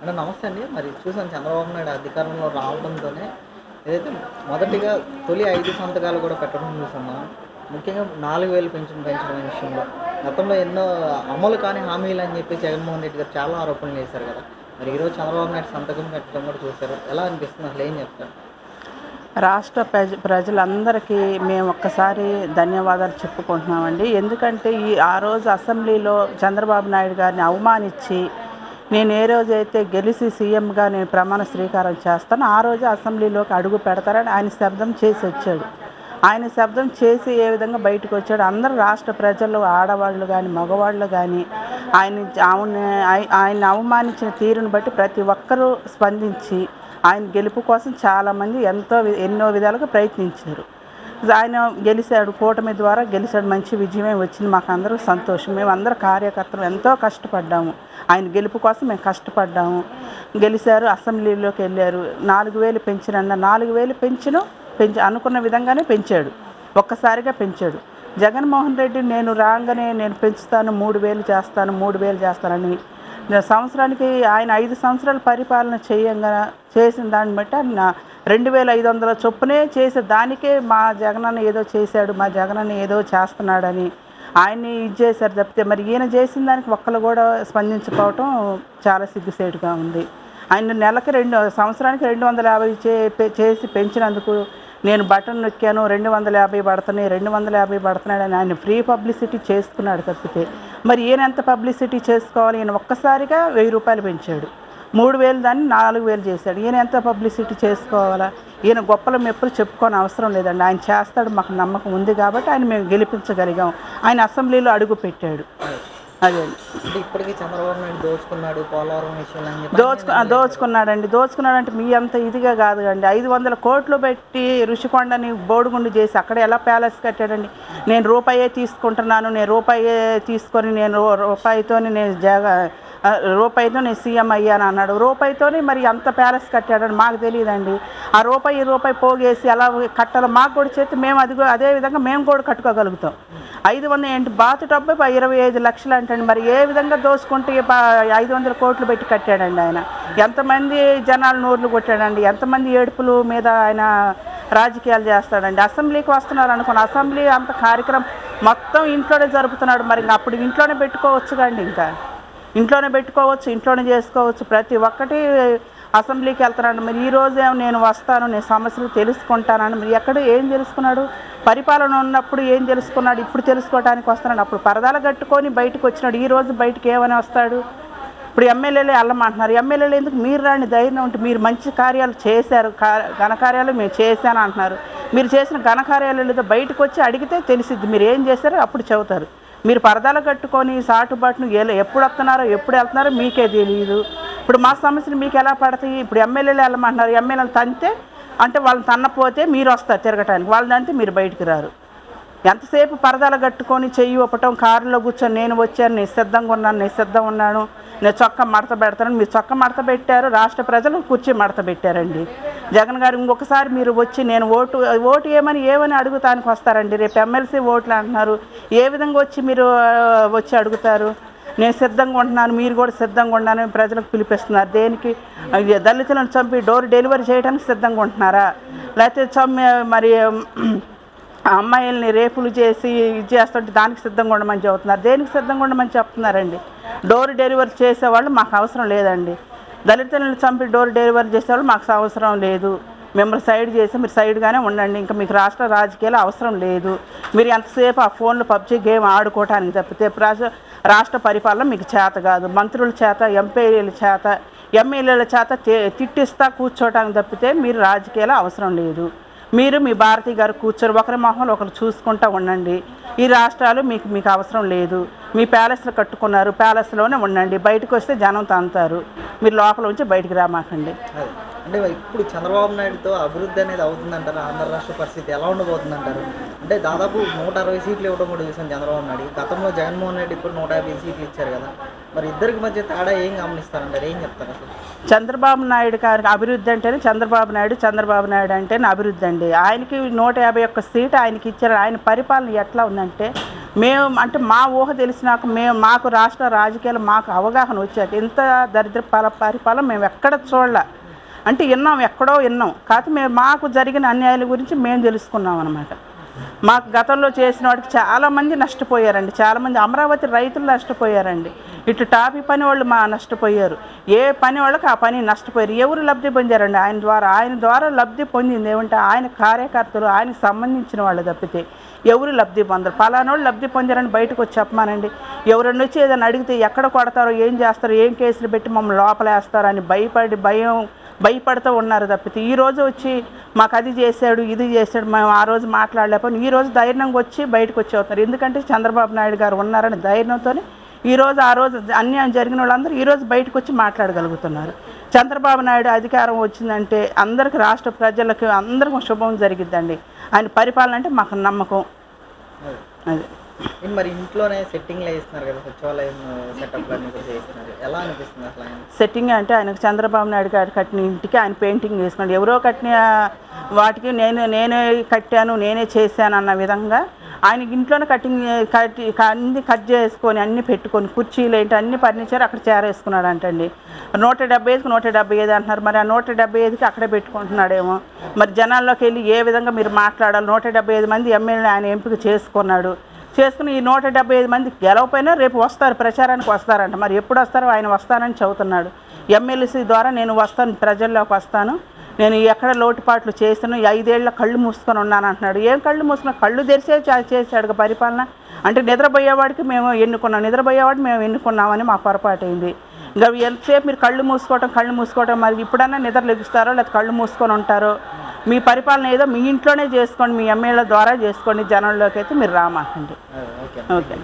అంటే నమస్తే అండి. మరి చూసాను చంద్రబాబు నాయుడు అధికారంలో రావడంతోనే ఏదైతే మొదటిగా తొలి ఐదు సంతకాలు కూడా పెట్టడం చూసాము ముఖ్యంగా నాలుగు వేలు పెన్షన్ పెంచడం విషయంలో. గతంలో ఎన్నో అమలు కాని హామీలు అని చెప్పి జగన్మోహన్ రెడ్డి గారు చాలా ఆరోపణలు చేశారు కదా. మరి ఈరోజు చంద్రబాబు నాయుడు సంతకం పెట్టడం కూడా చూశారు. ఎలా అనిపిస్తుంది? అసలు ఏం చెప్తారు? రాష్ట్ర ప్రజ ప్రజలందరికీ మేము ఒక్కసారి ధన్యవాదాలు చెప్పుకుంటున్నామండి. ఎందుకంటే ఈ ఆ రోజు అసెంబ్లీలో చంద్రబాబు నాయుడు గారిని అవమానించి నేను ఏ రోజైతే గెలిచి సీఎంగా నేను ప్రమాణ స్వీకారం చేస్తాను ఆ రోజు అసెంబ్లీలోకి అడుగు పెడతారని ఆయన శబ్దం చేసి వచ్చాడు. ఆయన శబ్దం చేసి ఏ విధంగా బయటకు వచ్చాడు? అందరూ రాష్ట్ర ప్రజలు ఆడవాళ్ళు కానీ మగవాళ్ళు కానీ ఆయన ఆయన ఆయన అవమానించిన తీరును బట్టి ప్రతి ఒక్కరూ స్పందించి ఆయన గెలుపు కోసం చాలామంది ఎంతో వి- ఎన్నో విధాలుగా ప్రయత్నించారు. ఆయన గెలిచాడు కూటమి ద్వారా గెలిచాడు మంచి విజయమే వచ్చింది. మాకు అందరూ సంతోషం. మేము అందరూ కార్యకర్తలు ఎంతో కష్టపడ్డాము. ఆయన గెలుపు కోసం మేము కష్టపడ్డాము. గెలిచారు అసెంబ్లీలోకి వెళ్ళారు. నాలుగు వేలు పెంచినన్న నాలుగు వేలు పెంచిన పెంచి అనుకున్న విధంగానే పెంచాడు. ఒక్కసారిగా పెంచాడు. జగన్మోహన్ రెడ్డి నేను రాగానే నేను పెంచుతాను మూడు వేలు చేస్తాను మూడు వేలు చేస్తానని. సంవత్సరానికి ఆయన ఐదు సంవత్సరాలు పరిపాలన చేయంగా చేసిన దాన్ని బట్టి ఆయన రెండు వేల ఐదు వందల చొప్పునే చేసే దానికే మా జగనన్న ఏదో చేశాడు మా జగనన్న ఏదో చేస్తున్నాడని. ఆయన్ని ఇది చేశారు తప్పితే మరి ఈయన చేసిన దానికి ఒక్కరు కూడా స్పందించుకోవటం చాలా సిగ్గుసేటుగా ఉంది. ఆయన నెలకి రెండు సంవత్సరానికి రెండు వందల యాభై చే పె- చేసి పెంచినందుకు నేను బటన్ నొక్కాను రెండు వందల యాభై పడుతున్నాయి రెండు వందల యాభై పడుతున్నాడని ఆయన ఫ్రీ పబ్లిసిటీ చేసుకున్నాడు తప్పితే. మరి ఈయన ఎంత పబ్లిసిటీ చేసుకోవాలి? ఈయన ఒక్కసారిగా వెయ్యి రూపాయలు పెంచాడు. మూడు వేలు దాన్ని నాలుగు వేలు చేశాడు. ఈయన ఎంత పబ్లిసిటీ చేసుకోవాలా? ఈయన గొప్పల మెప్పులు చెప్పుకోని అవసరం లేదండి. ఆయన చేస్తాడు మాకు నమ్మకం ఉంది కాబట్టి ఆయన మేము గెలిపించగలిగాం. ఆయన అసెంబ్లీలో అడుగు పెట్టాడు. అదే అంటే ఇప్పటికీ చంద్రబాబు నాయుడు దోచుకున్నాడు పోలవరం విషయంలో దోచుకు దోచుకున్నాడండి. దోచుకున్నాడంటే మీ అంత ఇదిగా కాదు అండి ఐదు వందల కోట్లు పెట్టి ఋషికొండని బోడుగుండు చేసి అక్కడ ఎలా ప్యాలెస్ కట్టాడండి? నేను రూపాయే తీసుకుంటున్నాను నేను రూపాయే తీసుకొని నేను రూపాయితోని నేను జగ రూపాయితో నేను సీఎం అయ్యాను అన్నాడు. రూపాయితోనే మరి అంత ప్యాలెస్ కట్టాడని మాకు తెలియదండి. ఆ రూపాయి రూపాయి పోగేసి అలా కట్టాలో మాకు కూడా చేతి మేము అది కూడా- అదే విధంగా మేము కూడా కట్టుకోగలుగుతాం. ఐదు వందల ఏంటి? బాతు డబ్బు ప- ఇరవై ఐదు లక్షలు అంటండి. మరి ఏ విధంగా దోసుకుంటే ఐదు వందల కోట్లు పెట్టి కట్టాడండి ఆయన. ఎంతమంది జనాలు నోర్లు కొట్టాడండి. ఎంతమంది ఏడుపులు మీద ఆయన రాజకీయాలు చేస్తాడండి. అసెంబ్లీకి వస్తున్నారు అనుకోండి. అసెంబ్లీ అంత కార్యక్రమం మొత్తం ఇంట్లోనే జరుపుతున్నాడు. మరి ఇంకా అప్పుడు ఇంట్లోనే పెట్టుకోవచ్చు కండి ఇంకా. ఇంట్లోనే పెట్టుకోవచ్చు ఇంట్లోనే చేసుకోవచ్చు. ప్రతి ఒక్కటి అసెంబ్లీకి వెళ్తున్నాడు. మరి ఈ నేను వస్తాను నేను సమస్యలు తెలుసుకుంటానని. మరి ఎక్కడ ఏం తెలుసుకున్నాడు? పరిపాలన ఉన్నప్పుడు ఏం తెలుసుకున్నాడు? ఇప్పుడు తెలుసుకోవడానికి వస్తున్నాడు. అప్పుడు పరదాలు కట్టుకొని బయటకు వచ్చినాడు. ఈ రోజు బయటకు ఏమని వస్తాడు? ఇప్పుడు ఎమ్మెల్యేలు వెళ్ళమంటున్నారు. ఎమ్మెల్యేలు ఎందుకు? మీరు రాని ధైర్యం ఉంటే మీరు మంచి కార్యాలు చేశారు. ఘనకార్యాలు మేము చేశాను అంటున్నారు. మీరు చేసిన ఘనకార్యాలు ఏదో బయటకు వచ్చి అడిగితే తెలిసిద్ది. మీరు ఏం చేశారో అప్పుడు చెబుతారు. మీరు పరదాలు కట్టుకొని సాటుబాటును ఎలా ఎప్పుడు వస్తున్నారో ఎప్పుడు వెళ్తున్నారో మీకే తెలియదు ఇప్పుడు మా సమస్యలు మీకు ఎలా పడతాయి? ఇప్పుడు ఎమ్మెల్యేలు వెళ్ళమంటున్నారు. ఎమ్మెల్యేలు తంతే అంటే వాళ్ళని తన్నపోతే మీరు వస్తారు తిరగటానికి. వాళ్ళని తంతే మీరు బయటికి రారు. ఎంతసేపు పరదాలు కట్టుకొని చెయ్యి ఒప్పటం కారులో కూర్చొని నేను వచ్చాను నేను సిద్ధంగా ఉన్నాను నేను సిద్ధంగా ఉన్నాను నేను చొక్క మడత పెడతాను మీరు చొక్క మడత పెట్టారు రాష్ట్ర ప్రజలు కుర్చీ మడత పెట్టారండి. జగన్ గారు ఇంకొకసారి మీరు వచ్చి నేను ఓటు ఓటు ఏమని ఏమని అడుగుతానికి వస్తారండి? రేపు ఎమ్మెల్సీ ఓట్లు అంటున్నారు. ఏ విధంగా వచ్చి మీరు వచ్చి అడుగుతారు? నేను సిద్ధంగా ఉంటున్నాను మీరు కూడా సిద్ధంగా ఉన్నాను ప్రజలకు పిలిపిస్తున్నారు. దేనికి? దళితులను చంపి డోర్ డెలివరీ చేయడానికి సిద్ధంగా ఉంటున్నారా? లేకపోతే చంపి మరి అమ్మాయిల్ని రేపులు చేసి ఇది చేస్తుంటే దానికి సిద్ధంగా ఉండమని చెబుతున్నారు. దేనికి సిద్ధంగా ఉండమని చెప్తున్నారండి? డోర్ డెలివరీ చేసేవాళ్ళు మాకు అవసరం లేదండి. దళితులను చంపి డోర్ డెలివరీ చేసేవాళ్ళు మాకు అవసరం లేదు. మిమ్మల్ని సైడ్ చేసి మీరు సైడ్గానే ఉండండి. ఇంకా మీకు రాష్ట్ర రాజకీయాలు అవసరం లేదు. మీరు ఎంతసేపు ఆ ఫోన్లో పబ్జీ గేమ్ ఆడుకోవటానికి తప్పితే రాష్ట్ర రాష్ట్ర పరిపాలన మీకు చేత కాదు. మంత్రుల చేత ఎంపీల చేత ఎమ్మెల్యేల చేత తి- తిట్టిస్తా కూర్చోవటానికి తప్పితే మీరు రాజకీయాలు అవసరం లేదు. మీరు మీ భారతి గారు కూర్చొని ఒకరి మొహంలో ఒకరు చూసుకుంటూ ఉండండి. ఈ రాష్ట్రాలు మీకు మీకు అవసరం లేదు. మీ ప్యాలెస్లు కట్టుకున్నారు ప్యాలెస్లోనే ఉండండి. బయటకు వస్తే జనం తంతారు. మీరు లోపల ఉంచి బయటికి రామాకండి. అంటే ఇప్పుడు చంద్రబాబు నాయుడుతో అభివృద్ధి అనేది అవుతుందంటారు? ఆంధ్ర రాష్ట్ర పరిస్థితి ఎలా ఉండబోతుందంటారు? అంటే దాదాపు నూట అరవై సీట్లు ఇవ్వడం కూడా చూసాం చంద్రబాబు నాయుడు. గతంలో జగన్మోహన్ రెడ్డి ఇప్పుడు నూట యాభై సీట్లు ఇచ్చారు కదా. మరి ఇద్దరికి మధ్య తేడా ఏం గమనిస్తారంటారు? ఏం చెప్తారు అసలు? చంద్రబాబు నాయుడు గారికి అభివృద్ధి అంటేనే చంద్రబాబు నాయుడు చంద్రబాబు నాయుడు అంటేనే అభివృద్ధి అండి. ఆయనకి నూట యాభై ఒక్క సీటు ఆయనకి ఇచ్చారు. ఆయన పరిపాలన ఎట్లా ఉందంటే మేము అంటే మా ఊహ తెలిసినాక మేము మాకు రాష్ట్ర రాజకీయాలు మాకు అవగాహన వచ్చాక ఇంత దరిద్ర పరిపాలన మేము ఎక్కడ చూడలే. అంటే విన్నాం ఎక్కడో విన్నాం. కాకపోతే మేము మాకు జరిగిన అన్యాయాల గురించి మేము తెలుసుకున్నాం అనమాట మాకు గతంలో చేసిన వాటికి చాలామంది నష్టపోయారండి. చాలామంది అమరావతి రైతులు నష్టపోయారండి. ఇటు టాపీ పని వాళ్ళు మా నష్టపోయారు. ఏ పని వాళ్ళకి ఆ పని నష్టపోయారు. ఎవరు లబ్ధి పొందారండి? ఆయన ద్వారా ఆయన ద్వారా లబ్ధి పొందింది ఏమంటే ఆయన కార్యకర్తలు ఆయనకు సంబంధించిన వాళ్ళు తప్పితే ఎవరు లబ్ధి పొందరు. పలానా వాళ్ళు లబ్ధి పొందారని బయటకు వచ్చి చెప్పమానండి. ఎవరన్నా వచ్చి ఏదైనా అడిగితే ఎక్కడ కొడతారో ఏం చేస్తారో ఏం కేసులు పెట్టి మమ్మల్ని లోపలేస్తారో అని భయపడి భయం భయపడుతూ ఉన్నారు తప్పితే ఈ రోజు వచ్చి మాకు అది చేశాడు ఇది చేశాడు మేము ఆ రోజు మాట్లాడలేకపోయినా. ఈ రోజు ధైర్యంగా వచ్చి బయటకు వచ్చి అవుతారు ఎందుకంటే చంద్రబాబు నాయుడు గారు ఉన్నారని ధైర్యంతోనే ఈ రోజు ఆ రోజు అన్యాయం జరిగిన వాళ్ళందరూ ఈ రోజు బయటకు వచ్చి మాట్లాడగలుగుతున్నారు. చంద్రబాబు నాయుడు అధికారం వచ్చిందంటే అందరికి రాష్ట్ర ప్రజలకు అందరికీ శుభం జరిగిద్దండి. ఆయన పరిపాలన అంటే మాకు నమ్మకం. అది. మరి ఇంట్లోనే సెట్టింగ్లు వేస్తున్నారు కదా సచివాలయం సెటప్ చేస్తున్నారు. ఎలా అనిపిస్తుంది అసలు ఆయన సెట్టింగ్ అంటే ఆయనకు చంద్రబాబు నాయుడు గారు కట్టిన ఇంటికి ఆయన పెయింటింగ్ వేసుకోండి ఎవరో కట్టిన వాటికి నేను నేనే కట్టాను నేనే చేశాను అన్న విధంగా ఆయన ఇంట్లోనే కటింగ్ కట్ అన్ని కట్ చేసుకొని అన్ని పెట్టుకొని కుర్చీలు ఏంటి అన్ని ఫర్నిచర్ అక్కడ చేరేసుకున్నాడు అంటండి నూట డెబ్బై ఐదుకి నూట డెబ్బై ఐదు అంటున్నారు. మరి ఆ నూట డెబ్బై ఐదుకి అక్కడే పెట్టుకుంటున్నాడేమో. మరి జనాల్లోకి వెళ్ళి ఏ విధంగా మీరు మాట్లాడాలి? నూట డెబ్బై ఐదు మంది ఎమ్మెల్యే ఆయన ఎంపిక చేసుకున్నాడు. చేసుకుని ఈ నూట డెబ్బై ఐదు మంది గెలవపోయినా రేపు వస్తారు ప్రచారానికి వస్తారంట. మరి ఎప్పుడు వస్తారో ఆయన వస్తానని చెబుతున్నాడు. ఎమ్మెల్సీ ద్వారా నేను వస్తాను ప్రజల్లోకి వస్తాను. నేను ఎక్కడ లోటుపాట్లు చేసాను ఐదేళ్ళ కళ్ళు మూసుకొని ఉన్నాను అంటున్నాడు. ఏం కళ్ళు మూసుకున్నా? కళ్ళు తెరిచే చేశాడు పరిపాలన. అంటే నిద్రపోయేవాడికి మేము ఎన్నుకున్నాం. నిద్రపోయేవాడు మేము ఎన్నుకున్నామని మా పొరపాటు అయింది. ఇంకా ఎంతసేపు మీరు కళ్ళు మూసుకోవటం కళ్ళు మూసుకోవటం మరి ఇప్పుడన్నా నిద్ర లెగుస్తారో లేకపోతే కళ్ళు మూసుకొని ఉంటారో? మీ పరిపాలన ఏదో మీ ఇంట్లోనే చేసుకోండి మీ ఎమ్మెల్యేల ద్వారా చేసుకోండి జనంలోకి అయితే మీరు రామాకండి. ఓకే. ఓకే